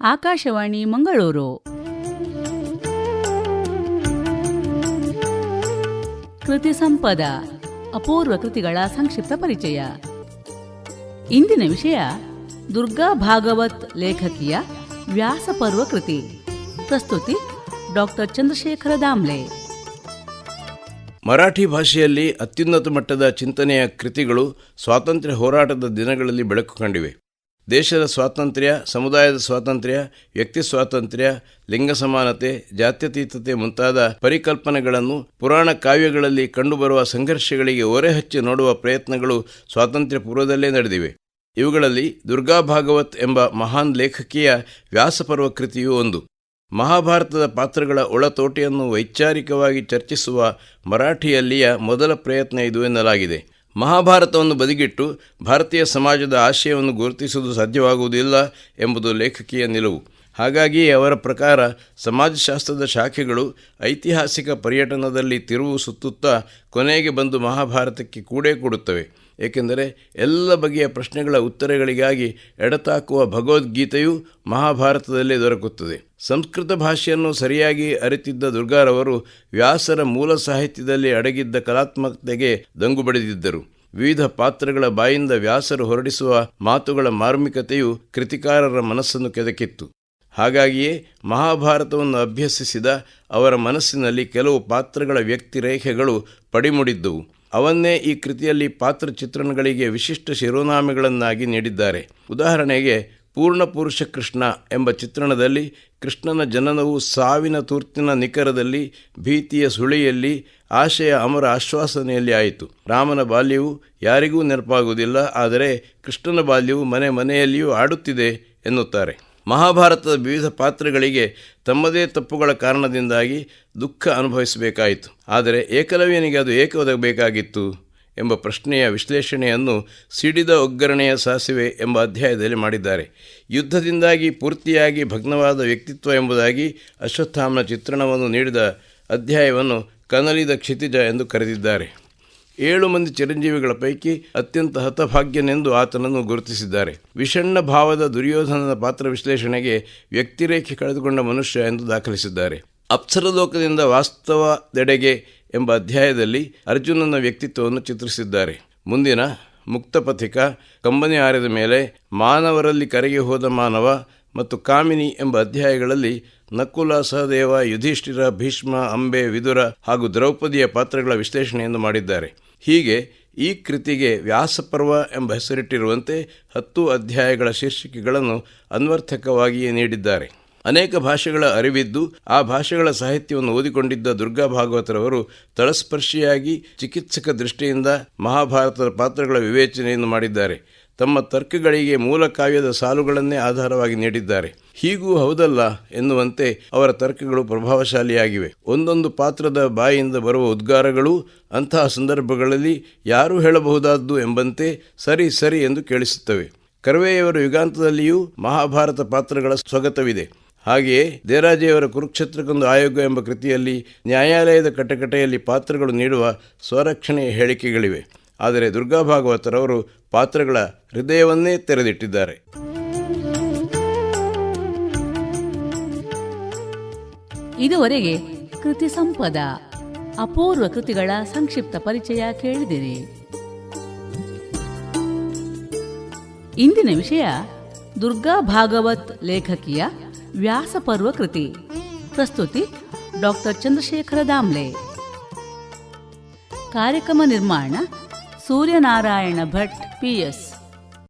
ಆಕಾಶವಾಣಿ ಮಂಗಳೂರು. ಕೃತಿ ಸಂಪದ, ಅಪೂರ್ವ ಕೃತಿಗಳ ಸಂಕ್ಷಿಪ್ತ ಪರಿಚಯ. ಇಂದಿನ ವಿಷಯ ದುರ್ಗಾ ಭಾಗವತ್ ಲೇಖಕಿಯ ವ್ಯಾಸಪರ್ವ ಕೃತಿ. ಪ್ರಸ್ತುತಿ ಡಾಕ್ಟರ್ ಚಂದ್ರಶೇಖರ ದಾಮ್ಲೆ. ಮರಾಠಿ ಭಾಷೆಯಲ್ಲಿ ಅತ್ಯುನ್ನತ ಮಟ್ಟದ ಚಿಂತನೆಯ ಕೃತಿಗಳು ಸ್ವಾತಂತ್ರ್ಯ ಹೋರಾಟದ ದಿನಗಳಲ್ಲಿ ಬೆಳಕು ಕಂಡಿವೆ. ದೇಶದ ಸ್ವಾತಂತ್ರ್ಯ, ಸಮುದಾಯದ ಸ್ವಾತಂತ್ರ್ಯ, ವ್ಯಕ್ತಿ ಸ್ವಾತಂತ್ರ್ಯ, ಲಿಂಗ ಸಮಾನತೆ, ಜಾತ್ಯತೀತತೆ ಮುಂತಾದ ಪರಿಕಲ್ಪನೆಗಳನ್ನು ಪುರಾಣ ಕಾವ್ಯಗಳಲ್ಲಿ ಕಂಡುಬರುವ ಸಂಘರ್ಷಗಳಿಗೆ ಓರೆಹಚ್ಚಿ ನೋಡುವ ಪ್ರಯತ್ನಗಳು ಸ್ವಾತಂತ್ರ್ಯ ಪೂರ್ವದಲ್ಲೇ ನಡೆದಿವೆ. ಇವುಗಳಲ್ಲಿ ದುರ್ಗಾ ಭಾಗವತ್ ಎಂಬ ಮಹಾನ್ ಲೇಖಕಿಯ ವ್ಯಾಸಪರ್ವ ಕೃತಿಯೂ ಒಂದು. ಮಹಾಭಾರತದ ಪಾತ್ರಗಳ ಒಳತೋಟೆಯನ್ನು ವೈಚಾರಿಕವಾಗಿ ಚರ್ಚಿಸುವ ಮರಾಠಿಯಲ್ಲಿಯ ಮೊದಲ ಪ್ರಯತ್ನ ಇದು ಎನ್ನಲಾಗಿದೆ. ಮಹಾಭಾರತವನ್ನು ಬದಿಗಿಟ್ಟು ಭಾರತೀಯ ಸಮಾಜದ ಆಶಯವನ್ನು ಗುರುತಿಸುವುದು ಸಾಧ್ಯವಾಗುವುದಿಲ್ಲ ಎಂಬುದು ಲೇಖಕಿಯ ನಿಲುವು. ಹಾಗಾಗಿ ಅವರ ಪ್ರಕಾರ ಸಮಾಜಶಾಸ್ತ್ರದ ಶಾಖೆಗಳು ಐತಿಹಾಸಿಕ ಪರ್ಯಟನದಲ್ಲಿ ತಿರುವು ಸುತ್ತುತ್ತಾ ಕೊನೆಗೆ ಬಂದು ಮಹಾಭಾರತಕ್ಕೆ ಕೂಡೇ ಕೊಡುತ್ತವೆ. ಏಕೆಂದರೆ ಎಲ್ಲ ಬಗೆಯ ಪ್ರಶ್ನೆಗಳ ಉತ್ತರಗಳಿಗಾಗಿ ಎಡತಾಕುವ ಭಗವದ್ಗೀತೆಯು ಮಹಾಭಾರತದಲ್ಲಿ ದೊರಕುತ್ತದೆ. ಸಂಸ್ಕೃತ ಭಾಷೆಯನ್ನು ಸರಿಯಾಗಿ ಅರಿತಿದ್ದ ದುರ್ಗಾರವರು ವ್ಯಾಸರ ಮೂಲ ಸಾಹಿತ್ಯದಲ್ಲಿ ಅಡಗಿದ್ದ ಕಲಾತ್ಮಕತೆಗೆ ದಂಗು ಬಡಿದಿದ್ದರು. ವಿವಿಧ ಪಾತ್ರಗಳ ಬಾಯಿಂದ ವ್ಯಾಸರು ಹೊರಡಿಸುವ ಮಾತುಗಳ ಮಾರ್ಮಿಕತೆಯು ಕೃತಿಕಾರರ ಮನಸ್ಸನ್ನು ಕೆದಕಿತ್ತು. ಹಾಗಾಗಿಯೇ ಮಹಾಭಾರತವನ್ನು ಅಭ್ಯಸಿಸಿದ ಅವರ ಮನಸ್ಸಿನಲ್ಲಿ ಕೆಲವು ಪಾತ್ರಗಳ ವ್ಯಕ್ತಿರೇಖೆಗಳು ಪಡಿಮುಡಿದ್ದವು. ಅವನ್ನೇ ಈ ಕೃತಿಯಲ್ಲಿ ಪಾತ್ರ ಚಿತ್ರಣಗಳಿಗೆ ವಿಶಿಷ್ಟ ಶಿರೋನಾಮೆಗಳನ್ನಾಗಿ ನೀಡಿದ್ದಾರೆ. ಉದಾಹರಣೆಗೆ, ಪೂರ್ಣ ಪುರುಷ ಕೃಷ್ಣ ಎಂಬ ಚಿತ್ರಣದಲ್ಲಿ ಕೃಷ್ಣನ ಜನನವು ಸಾವಿನ ತುರ್ತಿನ ನಿಖರದಲ್ಲಿ, ಭೀತಿಯ ಸುಳಿಯಲ್ಲಿ, ಆಶಯ ಅಮರ ಆಶ್ವಾಸನೆಯಲ್ಲಿ ಆಯಿತು. ರಾಮನ ಬಾಲ್ಯವು ಯಾರಿಗೂ ನೆನಪಾಗುವುದಿಲ್ಲ, ಆದರೆ ಕೃಷ್ಣನ ಬಾಲ್ಯವು ಮನೆ ಮನೆಯಲ್ಲಿಯೂ ಆಡುತ್ತಿದೆ ಎನ್ನುತ್ತಾರೆ. ಮಹಾಭಾರತದ ವಿವಿಧ ಪಾತ್ರಗಳಿಗೆ ತಮ್ಮದೇ ತಪ್ಪುಗಳ ಕಾರಣದಿಂದಾಗಿ ದುಃಖ ಅನುಭವಿಸಬೇಕಾಯಿತು. ಆದರೆ ಏಕಲವ್ಯನಿಗೆ ಅದು ಏಕೆ ಒದಗಬೇಕಾಗಿತ್ತು ಎಂಬ ಪ್ರಶ್ನೆಯ ವಿಶ್ಲೇಷಣೆಯನ್ನು ಸಿಡಿದ ಒಗ್ಗರಣೆಯ ಸಾಸಿವೆ ಎಂಬ ಅಧ್ಯಾಯದಲ್ಲಿ ಮಾಡಿದ್ದಾರೆ. ಯುದ್ಧದಿಂದಾಗಿ ಪೂರ್ತಿಯಾಗಿ ಭಗ್ನವಾದ ವ್ಯಕ್ತಿತ್ವ ಎಂಬುದಾಗಿ ಅಶ್ವತ್ಥಾಮನ ಚಿತ್ರಣವನ್ನು ನೀಡಿದ ಅಧ್ಯಾಯವನ್ನು ಕನಲಿದ ಕ್ಷಿತಿಜ ಎಂದು ಕರೆದಿದ್ದಾರೆ. ಏಳು ಮಂದಿ ಚಿರಂಜೀವಿಗಳ ಪೈಕಿ ಅತ್ಯಂತ ಹತಭಾಗ್ಯನೆಂದು ಆತನನ್ನು ಗುರುತಿಸಿದ್ದಾರೆ. ವಿಷಣ್ಣ ಭಾವದ ದುರ್ಯೋಧನನ ಪಾತ್ರ ವಿಶ್ಲೇಷಣೆಗೆ ವ್ಯಕ್ತಿರೇಖೆ ಕಳೆದುಕೊಂಡ ಮನುಷ್ಯ ಎಂದು ದಾಖಲಿಸಿದ್ದಾರೆ. ಅಪ್ಸರಲೋಕದಿಂದ ವಾಸ್ತವದೆಡೆಗೆ ಎಂಬ ಅಧ್ಯಾಯದಲ್ಲಿ ಅರ್ಜುನನ ವ್ಯಕ್ತಿತ್ವವನ್ನು ಚಿತ್ರಿಸಿದ್ದಾರೆ. ಮುಂದಿನ ಮುಕ್ತಪಥಿಕ ಕಂಬನಿ ಆರಿದ ಮೇಲೆ ಮಾನವರಲ್ಲಿ ಕರೆಗೆ ಹೋದ ಮಾನವ ಮತ್ತು ಕಾಮಿನಿ ಎಂಬ ಅಧ್ಯಾಯಗಳಲ್ಲಿ ನಕುಲ, ಸಹದೇವ, ಯುಧಿಷ್ಠಿರ, ಭೀಷ್ಮ, ಅಂಬೆ, ವಿದುರ ಹಾಗೂ ದ್ರೌಪದಿಯ ಪಾತ್ರಗಳ ವಿಶ್ಲೇಷಣೆಯನ್ನು ಮಾಡಿದ್ದಾರೆ. ಹೀಗೆ ಈ ಕೃತಿಗೆ ವ್ಯಾಸಪರ್ವ ಎಂಬ ಹೆಸರಿಟ್ಟಿರುವಂತೆ ಹತ್ತು ಅಧ್ಯಾಯಗಳ ಶೀರ್ಷಿಕೆಗಳನ್ನು ಅನ್ವರ್ಥಕವಾಗಿಯೇ ನೀಡಿದ್ದಾರೆ. ಅನೇಕ ಭಾಷೆಗಳ ಅರಿವಿದ್ದು ಆ ಭಾಷೆಗಳ ಸಾಹಿತ್ಯವನ್ನು ಓದಿಕೊಂಡಿದ್ದ ದುರ್ಗಾ ಭಾಗವತರವರು ತಳಸ್ಪರ್ಶಿಯಾಗಿ ಚಿಕಿತ್ಸಕ ದೃಷ್ಟಿಯಿಂದ ಮಹಾಭಾರತದ ಪಾತ್ರಗಳ ವಿವೇಚನೆಯನ್ನು ಮಾಡಿದ್ದಾರೆ. ತಮ್ಮ ತರ್ಕಗಳಿಗೆ ಮೂಲ ಕಾವ್ಯದ ಸಾಲುಗಳನ್ನೇ ಆಧಾರವಾಗಿ ನೀಡಿದ್ದಾರೆ. ಹೀಗೂ ಹೌದಲ್ಲ ಎನ್ನುವಂತೆ ಅವರ ತರ್ಕಗಳು ಪ್ರಭಾವಶಾಲಿಯಾಗಿವೆ. ಒಂದೊಂದು ಪಾತ್ರದ ಬಾಯಿಯಿಂದ ಬರುವ ಉದ್ಗಾರಗಳು ಅಂತಹ ಸಂದರ್ಭಗಳಲ್ಲಿ ಯಾರು ಹೇಳಬಹುದಾದ್ದು ಎಂಬಂತೆ ಸರಿ ಸರಿ ಎಂದು ಕೇಳಿಸುತ್ತವೆ. ಕರ್ವೆಯವರ ಯುಗಾಂತದಲ್ಲಿಯೂ ಮಹಾಭಾರತ ಪಾತ್ರಗಳ ಸ್ವಾಗತವಿದೆ. ಹಾಗೆಯೇ ದೇರಾಜೆಯವರ ಕುರುಕ್ಷೇತ್ರಕ್ಕೊಂದು ಆಯೋಗ ಎಂಬ ಕೃತಿಯಲ್ಲಿ ನ್ಯಾಯಾಲಯದ ಕಟಕಟೆಯಲ್ಲಿ ಪಾತ್ರಗಳು ನೀಡುವ ಸ್ವರಕ್ಷಣೆಯ ಹೇಳಿಕೆಗಳಿವೆ. ಆದರೆ ದುರ್ಗಾ ಭಾಗವತರವರು ಪಾತ್ರಗಳ ಹೃದಯವನ್ನೇ ತೆರೆದಿಟ್ಟಿದ್ದಾರೆ. ಇದುವರೆಗೆ ಕೃತಿ ಸಂಪದ, ಅಪೂರ್ವ ಕೃತಿಗಳ ಸಂಕ್ಷಿಪ್ತ ಪರಿಚಯ ಕೇಳಿದಿರಿ. ಇಂದಿನ ವಿಷಯ ದುರ್ಗಾ ಭಾಗವತ್ ಲೇಖಕಿಯ ವ್ಯಾಸಪರ್ವ ಕೃತಿ. ಪ್ರಸ್ತುತಿ ಡಾಕ್ಟರ್ ಚಂದ್ರಶೇಖರ ದಾಮ್ಲೆ. ಕಾರ್ಯಕ್ರಮ ನಿರ್ಮಾಣ ಸೂರ್ಯನಾರಾಯಣ ಭಟ್ ಪಿಎಸ್